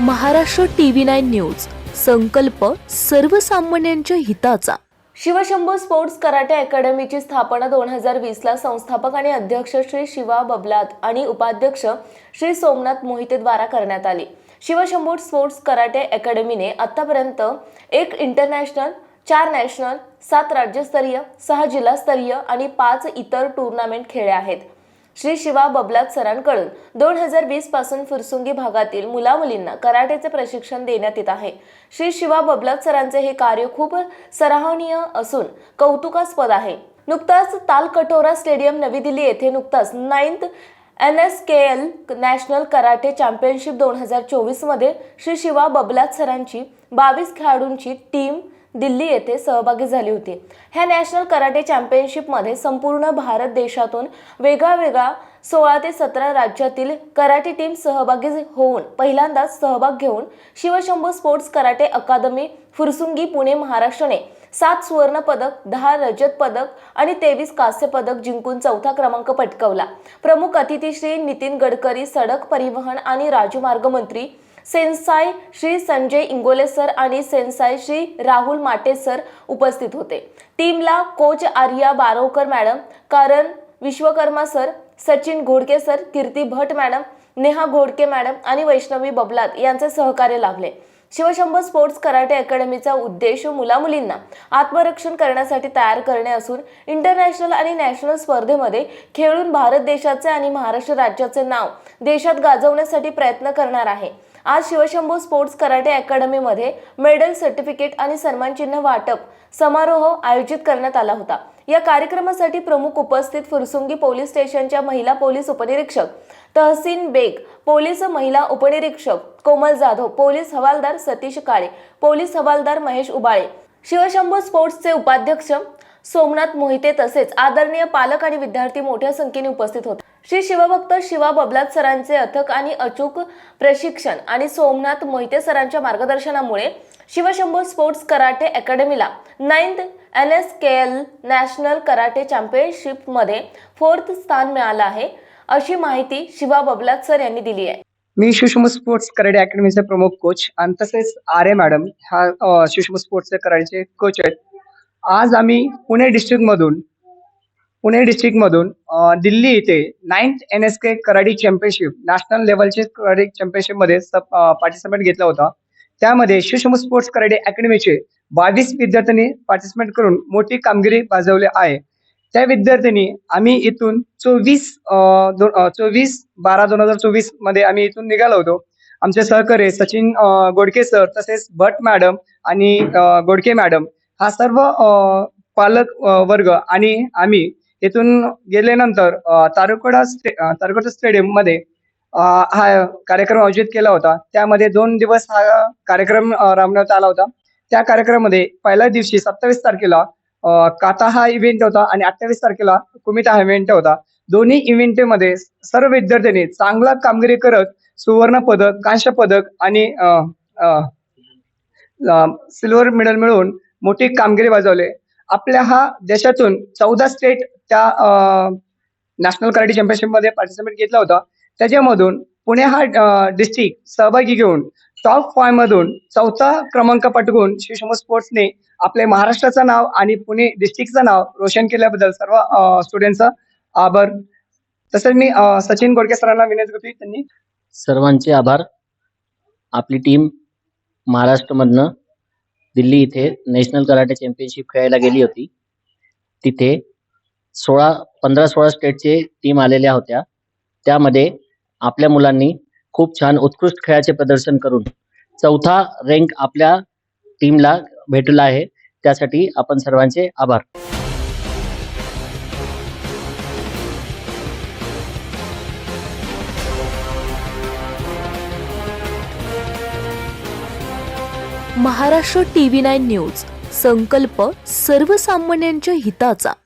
Maharashtra TV nine न्यूज. संकल्प सर्वसामान्यांच्या हिताचा. शिवशंभू स्पोर्ट्स कराटे अकॅडमीची स्थापना दोन हजार वीसला संस्थापक आणि अध्यक्ष श्री शिवा बबलात आणि उपाध्यक्ष श्री सोमनाथ मोहितेद्वारा करण्यात आली. शिवशंभू स्पोर्ट्स कराटे अकॅडमीने आतापर्यंत एक इंटरनॅशनल चार नॅशनल सात राज्यस्तरीय सहा जिल्हास्तरीय आणि पाच इतर टुर्नामेंट खेळले आहेत. श्री शिवा बबलात सरांकडून दोन हजार वीसपासून फुरसुंगी भागातील मुलामुलींना कराटेचे प्रशिक्षण देण्यात येत आहे. श्री शिवा बबलात सरांचे हे कार्य खूप सराहनीय असून कौतुकास्पद आहे. नुकताच तालकटोरा स्टेडियम नवी दिल्ली येथे नुकताच ninth N S K L national karate championship दोन हजार चोवीसमध्ये श्री शिवा बबलात सरांची बावीस खेळाडूंची टीम दिल्ली येथे सहभागी झाली होती. ह्या नॅशनल कराटे चॅम्पियनशिपमध्ये संपूर्ण भारत देशातून वेगळा वेगळा सोळा ते सतरा राज्यातील कराटे टीम सहभागी होऊन पहिल्यांदाच सहभाग घेऊन Shivshambhu sports karate academy Fursungi Pune महाराष्ट्राने सात सुवर्ण पदक दहा रजत पदक आणि तेवीस कांस्य पदक जिंकून चौथा क्रमांक पटकावला. प्रमुख अतिथी श्री नितीन गडकरी सडक परिवहन आणि राजमार्ग मंत्री सेन्साय श्री संजय इंगोले सर आणि सेन्साय श्री राहुल माटे सर उपस्थित होते. टीमला कोच आर्या बारोकर मॅडम कारण Vishwakarma sir Sachin Ghodke sir Kirti Bhat madam Neha Ghodke madam आणि वैष्णवी बबलात यांचे सहकार्य लाभले. शिवशंभर स्पोर्ट्स कराटे अकॅडमीचा उद्देश मुलामुलींना आत्मरक्षण करण्यासाठी तयार करणे असून इंटरनॅशनल आणि नॅशनल स्पर्धेमध्ये खेळून भारत देशाचे आणि महाराष्ट्र राज्याचे नाव देशात गाजवण्यासाठी प्रयत्न करणार आहे. आज शिवशंभू स्पोर्ट्स कराटे अकॅडमीमध्ये मेडल सर्टिफिकेट आणि सन्मानचिन्ह वाटप समारोह आयोजित करण्यात आला होता. या कार्यक्रमासाठी प्रमुख उपस्थित फुरसुंगी पोलीस स्टेशनच्या महिला पोलीस उपनिरीक्षक तहसीन बेग पोलीस महिला उपनिरीक्षक कोमल जाधव पोलीस हवालदार सतीश काळे पोलीस हवालदार महेश उबाळे शिवशंभू स्पोर्ट्सचे उपाध्यक्ष सोमनाथ मोहिते तसेच आदरणीय पालक आणि विद्यार्थी मोठ्या संख्येने उपस्थित होते. श्री शिवभक्त शिवा बबलात सरांचे अथक आणि अचूक प्रशिक्षण आणि सोमनाथ मोहिते सरांच्या मार्गदर्शनामुळे Shivshambhu sports karate अकॅडमीला ninth N S K L national karate चॅम्पियनशिपमध्ये फोर्थ स्थान मिळालं आहे अशी माहिती शिवा बबलात सर यांनी दिली आहे. मी शिवशंभू स्पोर्ट्स कराटे अकॅडमीचे प्रमुख कोच आणि तसेच आर्य मॅडम ह्या शिवशंभू स्पोर्ट्स कराटेचे कोच आहेत. आज आम्ही पुणे डिस्ट्रिक्ट मधून पुणे डिस्ट्रिक्टमधून दिल्ली येथे ninth N S K karate championship national लेवलचे कराडी चॅम्पियनशिपमध्ये पार्टिसिपेट घेतला होता. त्यामध्ये शिशुम स्पोर्ट्स कराडी अकॅडमीचे बावीस विद्यार्थ्यांनी पार्टिसिपेट करून मोठी कामगिरी बजावली आहे. त्या विद्यार्थ्यांनी आम्ही इथून चोवीस चोवीस बारा दोन हजार चोवीसमध्ये आम्ही इथून निघालो होतो. आमचे सहकारी सचिन गोडके सर तसेच भट मॅडम आणि गोडके मॅडम हा सर्व पालक वर्ग आणि आम्ही इथून गेल्यानंतर तारुकडा तारुकडा स्टे स्टेडियममध्ये हा कार्यक्रम आयोजित केला होता. त्यामध्ये दोन दिवस हा कार्यक्रम राबवण्यात आला होता. त्या कार्यक्रमामध्ये पहिल्या दिवशी सत्तावीस तारखेला काता हा इव्हेंट होता आणि अठ्ठावीस तारखेला कुमिता हा इव्हेंट होता. दोन्ही इव्हेंटमध्ये सर्व विद्यार्थ्यांनी चांगला कामगिरी करत सुवर्ण पदक कांस्य पदक आणि सिल्वर मेडल मिळवून मोठी कामगिरी बजावली आपल्या हा देशातून चौदा स्टेट त्या नॅशनल कराटे चॅम्पियनशिपमध्ये पार्टिसिपेट घेतला होता. त्याच्यामधून पुणे हा डिस्ट्रिक्ट सहभागी घेऊन टॉप फाय मधून चौथा क्रमांक पटकून शिवशंभू स्पोर्ट्सने आपले महाराष्ट्राचं नाव आणि पुणे डिस्ट्रिक्टचं नाव रोशन केल्याबद्दल सर्व स्टुडंटचा आभार. तसंच मी सचिन गोडके सरांना विनंती करतोय त्यांनी सर्वांचे आभार. आपली टीम महाराष्ट्रमधनं दिल्ली इथे नॅशनल कराटे चॅम्पियनशिप खेळायला गेली होती. तिथे सोळा पंधरा सोळा स्टेटचे टीम आलेल्या होत्या. त्यामध्ये आपल्या मुलांनी खूप छान उत्कृष्ट खेळाचे प्रदर्शन करून चौथा रँक आपल्या टीमला भेटला आहे. त्यासाठी आपण सर्वांचे आभार. महाराष्ट्र टीव्ही नाईन न्यूज संकल्प सर्वसामान्यांच्या हिताचा.